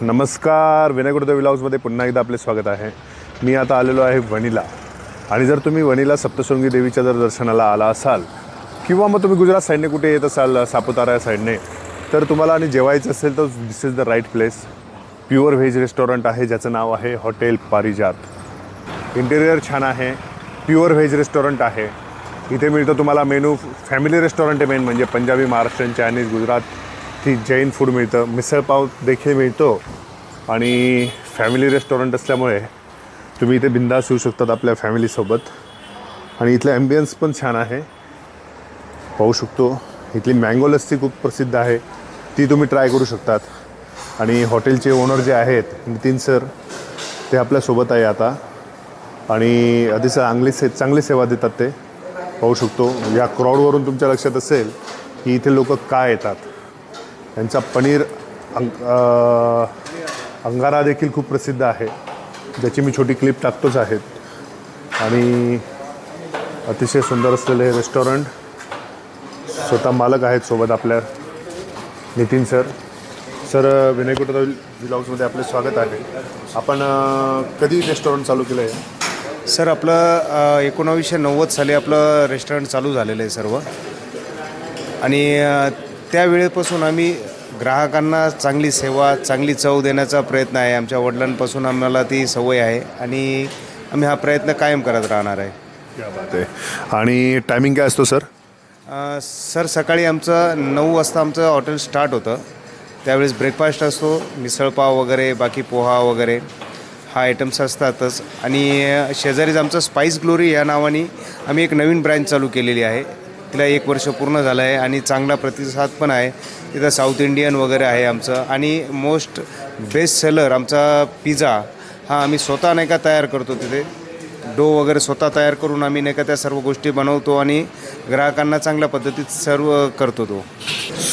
नमस्कार विनयगुरुदेव विलाउजमध्ये पुन्हा एकदा आपले स्वागत आहे. मी आता आलेलो आहे वणीला आणि जर तुम्ही वणीला सप्तशृंगी देवीच्या जर दर्शनाला आला असाल किंवा मग तुम्ही गुजरात साईडने कुठे येत असाल सापुतारा या साईडने तर तुम्हाला आणि जेवायचं असेल तर this is the right place pure veg restaurant आहे ज्याचं नाव आहे हॉटेल पारिजात. इंटेरियर छान आहे प्युअर व्हेज रेस्टॉरंट आहे. इथे मिळतं तुम्हाला मेनू फॅमिली रेस्टॉरंट आहे मेन म्हणजे पंजाबी महाराष्ट्रीयन चायनीज गुजरात जैन फूड मिळतं. मिसळपाव देखील मिळतो. आणि फॅमिली रेस्टॉरंट असल्यामुळे तुम्ही इथे बिंदास येऊ शकतात आपल्या फॅमिलीसोबत आणि इथलं ॲम्बियन्स पण छान आहे. पाहू शकतो. इथली मँगो लस्सी खूप प्रसिद्ध आहे. ती तुम्ही ट्राय करू शकतात. आणि हॉटेलचे ओनर जे आहेत नितीन सर ते आपल्यासोबत आहे आता. आणि अतिशय चांगली से चांगली सेवा देतात ते. पाहू शकतो. या क्रॉडवरून तुमच्या लक्षात असेल की इथे लोक का येतात? त्यांचा पनीर अंग अंगारा देखील खूप प्रसिद्ध आहे. ज्याची मी छोटी क्लिप टाकतोच आहेत आणि अतिशय सुंदर असलेले हे रेस्टॉरंट स्वतः मालक आहेत सोबत आपल्या नितीन सर सर विनय कुटरा ब्लॉग्समध्ये आपले स्वागत आहे. आपण कधी रेस्टॉरंट चालू केलं आहे सर आपलं एकोणावीसशे नव्वद साली आपलं रेस्टॉरंट चालू झालेलं आहे सर्व. आणि अ, त्या वेळेपासून आम्ही ग्राहकांना चांगली सेवा चांगली चव देण्याचा प्रयत्न आहे. आमच्या वडिलांपासून आम्हाला ती सवय आहे आणि आम्ही हा प्रयत्न कायम करत राहणार आहे. क्या बात आहे. आणि टायमिंग काय असतो सर अ, सर सकाळी आमचं नऊ वाजता आमचं हॉटेल स्टार्ट होतं. त्यावेळेस ब्रेकफास्ट असतो मिसळपाव वगैरे बाकी पोहा वगैरे. हा आयटम्स असतातच. आणि शेजारीच आमचं स्पाइस ग्लोरी या नावाने आम्ही एक नवीन ब्रँच चालू केलेली आहे. तिला एक वर्ष पूर्ण झालं आहे आणि चांगला प्रतिसाद पण आहे. तिथं साऊथ इंडियन वगैरे आहे आमचं. आणि मोस्ट बेस्ट सेलर आमचा पिझ्झा हा आम्ही स्वतः नाही का तयार करतो तिथे. डो वगैरे स्वतः तयार करून आम्ही नाही का त्या सर्व गोष्टी बनवतो आणि ग्राहकांना चांगल्या पद्धतीत सर्व करतो तो.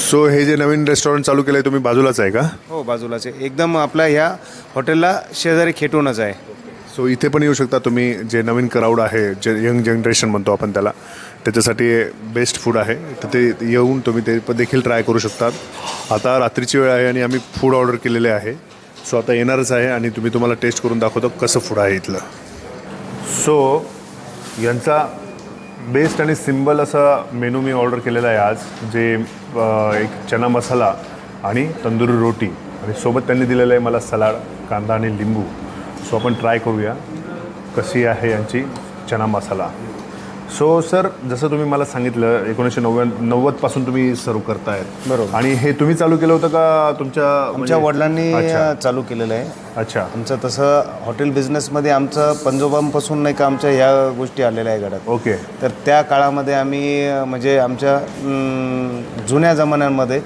सो हे जे नवीन रेस्टॉरंट चालू केलं आहे तुम्ही बाजूलाच आहे का? हो बाजूलाचे एकदम आपल्या ह्या हॉटेलला शेजारी खेटूनच आहे. सो इथे पण येऊ शकता तुम्ही जे नवीन क्राऊड आहे जे यंग जनरेशन म्हणतो आपण त्याला त्याच्यासाठी बेस्ट फूड आहे. तर ते येऊन तुम्ही ते पण देखील ट्राय करू शकतात. आता रात्रीची वेळ आहे आणि आम्ही फूड ऑर्डर केलेले आहे. सो आता येणारच आहे आणि तुम्ही तुम्हाला टेस्ट करून दाखवतो कसं फूड आहे इथलं. सो यांचा बेस्ट आणि सिम्बल असा मेनू मी ऑर्डर केलेला आहे आज जे एक चना मसाला आणि तंदुरी रोटी. आणि सोबत त्यांनी दिलेलं आहे मला सलाड कांदा आणि लिंबू. सो आपण ट्राय करूया कशी आहे यांची चना मसाला. सो सर जसं तुम्ही मला सांगितलं एकोणीसशे नव्याण् नव्वदपासून तुम्ही सर्व करतायत. बरोबर. आणि हे तुम्ही चालू केलं होतं का तुमच्या आमच्या म्हणजे- वडिलांनी अच्छा. चालू केलेलं आहे. अच्छा. आमचं तसं हॉटेल बिझनेसमध्ये आमचं पंजोबांपासून नाही का आमच्या ह्या गोष्टी आलेल्या आहे घरात. ओके. तर त्या काळामध्ये आम्ही अ, म्हणजे आमच्या अम, जुन्या जमान्यांमध्ये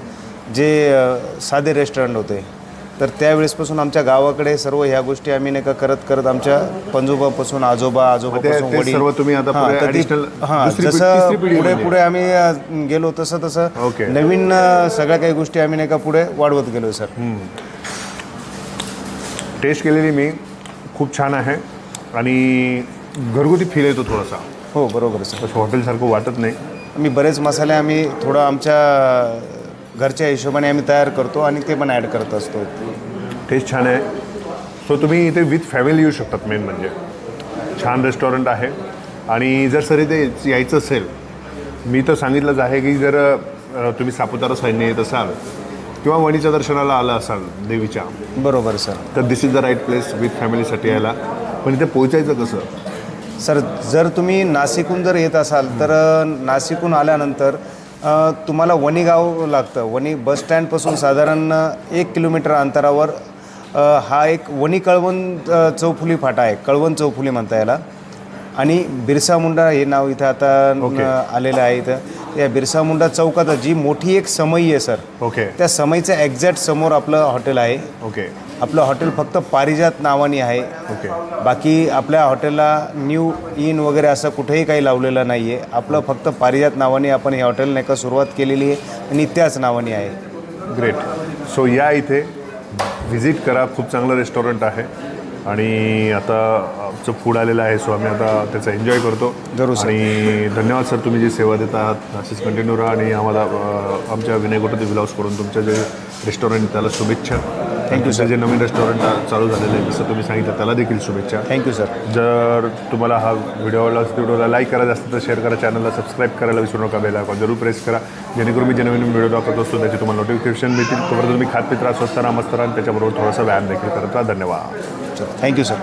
जे अ, साधे रेस्टॉरंट होते तर त्यावेळेसपासून आमच्या गावाकडे सर्व ह्या गोष्टी आम्ही नाही का करत करत आमच्या पंजोबापासून आजोबा आजोबापासून वडील. सर्व तुम्ही आता हां, जसं पिढी पुढे आम्ही गेलो तसं तसं. नवीन सगळ्या काही गोष्टी आम्ही नाही का पुढे वाढवत गेलो सर. टेस्ट केलेली मी. खूप छान आहे. आणि घरगुती फील येतो थोडासा. हो बरोबर सर. हॉटेलसारखं वाटत नाही. आम्ही बरेच मसाले आम्ही थोडं आमच्या घरच्या हिशोबाने आम्ही तयार करतो आणि ते पण ॲड करत असतो. टेस्ट छान आहे. सो तुम्ही इथे विथ फॅमिली येऊ शकतात मेन म्हणजे. छान रेस्टॉरंट आहे. आणि जर सर इथे यायचं असेल मी तर सांगितलंच आहे की जर तुम्ही सापुतारा साईडने येत असाल किंवा वणीच्या दर्शनाला आला असाल देवीच्या बरोबर सर. तर this is the right place with फॅमिलीसाठी यायला. पण इथे पोहोचायचं कसं? सर जर तुम्ही नाशिकहून जर येत असाल तर नाशिकहून आल्यानंतर तुम्हाला वणी गाव लागतं. वणी बस स्टँडपासून साधारण एक किलोमीटर अंतरावर. हा एक वणी कळवण चौफुली फाटा आहे. कळवण चौफुली म्हणता याला. आणि बिरसा मुंडा हे नाव इथं आता आलेलं आहे इथं. या बिरसा मुंडा चौकात जी मोठी एक समई आहे सर. ओके. त्या समईच्या एक्झॅक्ट समोर आपलं हॉटेल आहे. ओके. आपलं हॉटेल फक्त पारिजात नावाने आहे. ओके. बाकी आपल्या हॉटेलला न्यू इन वगैरे असं कुठेही काही लावलेलं नाही आहे आपलं फक्त पारिजात नावाने आपण हे हॉटेल नाही का सुरुवात केलेली आहे आणि त्याच नावाने आहे. ग्रेट. सो या इथे व्हिजिट करा. खूप चांगलं रेस्टॉरंट आहे. आणि आता आमचं फूड आलेलं आहे सो आम्ही आता त्याचा एन्जॉय करतो. जरूर सर. आणि धन्यवाद सर तुम्ही जी सेवा देतात. अशीच कंटिन्यू राहा आणि आम्हाला अ, आमच्या विनय गोटते विलास करून तुमच्या जे रेस्टॉरंट त्याला शुभेच्छा. You, sir. जे नवीन रेस्टॉरंट चालू झालेलं आहे जसं तुम्ही सांगितलं त्याला देखील शुभेच्छा. थँक्यू सर जर तुम्हाला हा व्हिडिओ आवडला असेल तर व्हिडिओला लाईक करायचा असेल तर शेअर करा चॅनलला सबस्क्राईब करायला विसरू नका बेल आयकॉन जरूर प्रेस करा. जेणेकरून मी जे नवीन व्हिडिओ दाखवत असतो त्याचे तुम्हाला नोटिफिकेशन मिळतील तोपर्यंत तुम्ही खात पित्रा स्वस्त राहा मस्त राहा आणि त्याच्याबरोबर थोडासा व्यायाम देखील करत राहा. धन्यवाद. Thank you sir